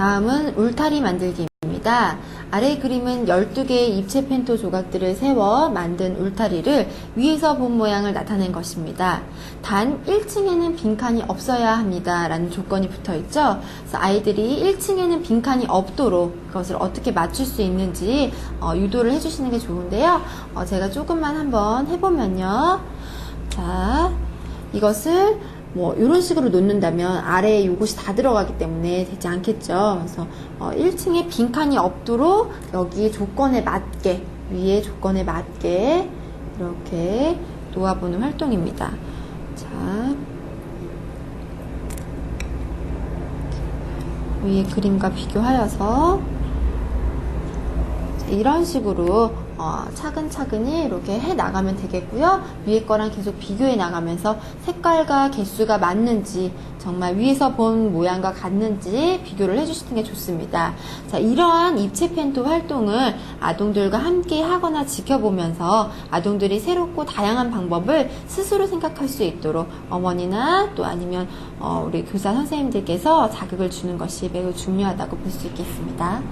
다음은 울타리 만들기입니다. 아래 그림은 12개의 입체 펜토 조각들을 세워 만든 울타리를 위에서 본 모양을 나타낸 것입니다. 단 1층에는 빈칸이 없어야 합니다. 라는 조건이 붙어 있죠. 그래서 아이들이 1층에는 빈칸이 없도록 그것을 어떻게 맞출 수 있는지 어, 유도를 해주시는 게 좋은데요. 어, 제가 조금만 한번 해보면요. 자, 이것을 뭐 이런 식으로 놓는다면 아래에 이것이 다 들어가기 때문에 되지 않겠죠. 그래서 어, 1층에 빈칸이 없도록 여기 조건에 맞게 위에 조건에 맞게 이렇게 놓아보는 활동입니다. 자, 위에 그림과 비교하여서 자, 이런 식으로 어, 차근차근히 이렇게 해 나가면 되겠고요. 위에 거랑 계속 비교해 나가면서 색깔과 개수가 맞는지 정말 위에서 본 모양과 같는지 비교를 해주시는 게 좋습니다. 자, 이러한 입체 펜토 활동을 아동들과 함께 하거나 지켜보면서 아동들이 새롭고 다양한 방법을 스스로 생각할 수 있도록 어머니나 또 아니면 어, 우리 교사 선생님들께서 자극을 주는 것이 매우 중요하다고 볼 수 있겠습니다.